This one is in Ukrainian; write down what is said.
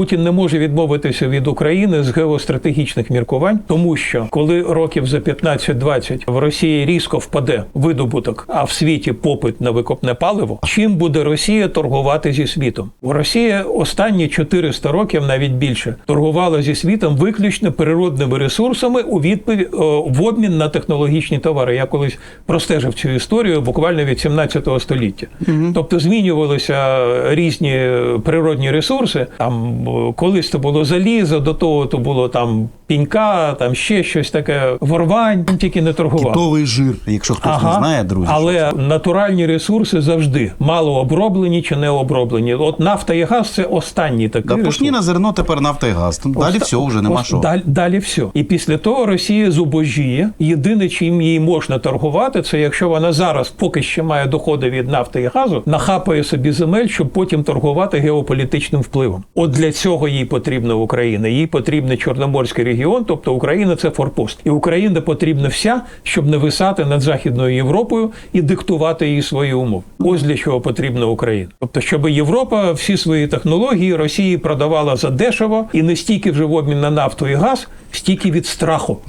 Путін не може відмовитися від України з геостратегічних міркувань, тому що коли років за 15-20 в Росії різко впаде видобуток, а в світі попит на викопне паливо, чим буде Росія торгувати зі світом? Росія останні 400 років, навіть більше, торгувала зі світом виключно природними ресурсами у відповідь в обмін на технологічні товари. Я колись простежив цю історію буквально від 17 століття. Тобто змінювалися різні природні ресурси. Там колись то було залізо, до того то було там пінька, там ще щось таке, ворвань, тільки не торгував. Китовий жир, якщо хтось не знає, друзі. Але натуральні ресурси завжди мало оброблені чи не оброблені. От нафта і газ це останній такий Да, пушні на зерно тепер нафта і газ. Далі Оста- все, вже нема ос- що. Далі, далі все. І після того Росія зубожіє. Єдине, чим їй можна торгувати, це якщо вона зараз поки ще має доходи від нафти і газу, нахапає собі земель, щоб потім торгувати геополітичним впливом. От для цього їй потрібна Україна. Їй потрібен Чорноморський регіон, тобто Україна це форпост. І Україна потрібна вся, щоб нависати над Західною Європою і диктувати їй свої умови. Ось для чого потрібна Україна. Тобто, щоб Європа всі свої технології Росії продавала за дешево і не стільки вже в обмін на нафту і газ, стільки від страху.